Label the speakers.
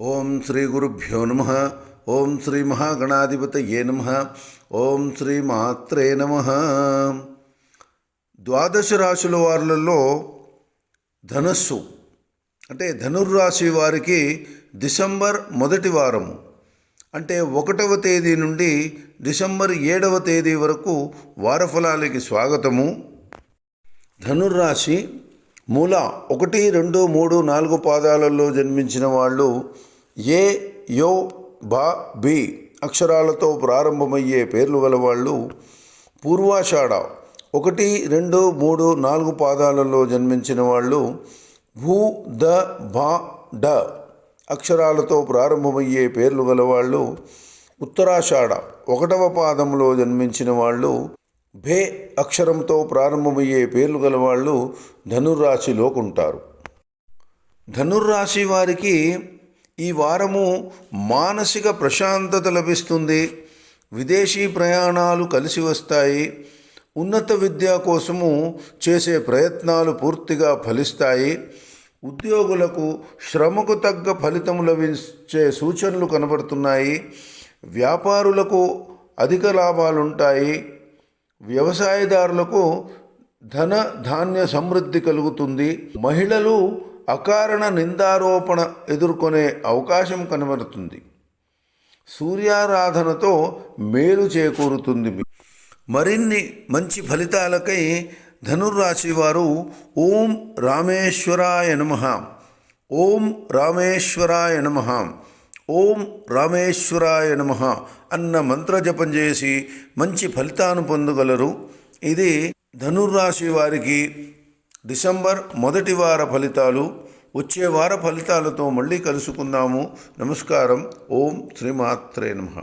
Speaker 1: ఓం శ్రీ గురుభ్యో నమ. ఓం శ్రీ మహాగణాధిపతయే నమ. ఓం శ్రీ మాత్రే నమ. ద్వాదశ రాశుల వారులలో ధనస్సు అంటే ధనుర్రాశి వారికి డిసెంబర్ మొదటి వారము అంటే ఒకటవ తేదీ నుండి డిసెంబర్ ఏడవ తేదీ వరకు వారఫలాలకి స్వాగతము. ధనుర్రాశి మూల ఒకటి రెండు మూడు నాలుగు పాదాలలో జన్మించిన వాళ్ళు ఏ యో బా బి అక్షరాలతో ప్రారంభమయ్యే పేర్లు గలవాళ్ళు పూర్వాషాఢ ఒకటి రెండు మూడు నాలుగు పాదాలలో జన్మించిన వాళ్ళు భూ ద భా డ అక్షరాలతో ప్రారంభమయ్యే పేర్లు గలవాళ్ళు ఉత్తరాషాఢ ఒకటవ పాదంలో జన్మించిన వాళ్ళు భే అక్షరంతో ప్రారంభమయ్యే పేర్లు గలవాళ్ళు ధనుర్రాశిలోకుంటారు ధనుర్రాశి వారికి ఈ వారము మానసిక ప్రశాంతత లభిస్తుంది. విదేశీ ప్రయాణాలు కలిసి వస్తాయి. ఉన్నత విద్య కోసము చేసే ప్రయత్నాలు పూర్తిగా ఫలిస్తాయి. ఉద్యోగులకు శ్రమకు తగ్గ ఫలితం లభించే సూచనలు కనబడుతున్నాయి. వ్యాపారులకు అధిక లాభాలుంటాయి. వ్యవసాయదారులకు ధన ధాన్య సమృద్ధి కలుగుతుంది. మహిళలు అకారణ నిందారోపణ ఎదుర్కొనే అవకాశం కనబడుతుంది. సూర్యారాధనతో మేలు చేకూరుతుంది. మరిన్ని మంచి ఫలితాలకై ధనుర్రాశి వారు ఓం రామేశ్వరాయ నమ. ఓం రామేశ్వరాయ నమ. ఓం రామేశ్వరాయ నమ అన్న మంత్రజపం చేసి మంచి ఫలితాన్ని పొందగలరు. ఇది ధనుర్రాశి వారికి డిసెంబర్ మొదటి వార ఫలితాలు. వచ్చే వార ఫలితాలతో మళ్ళీ కలుసుకుందాము. నమస్కారం. ఓం శ్రీమాత్రే నమ.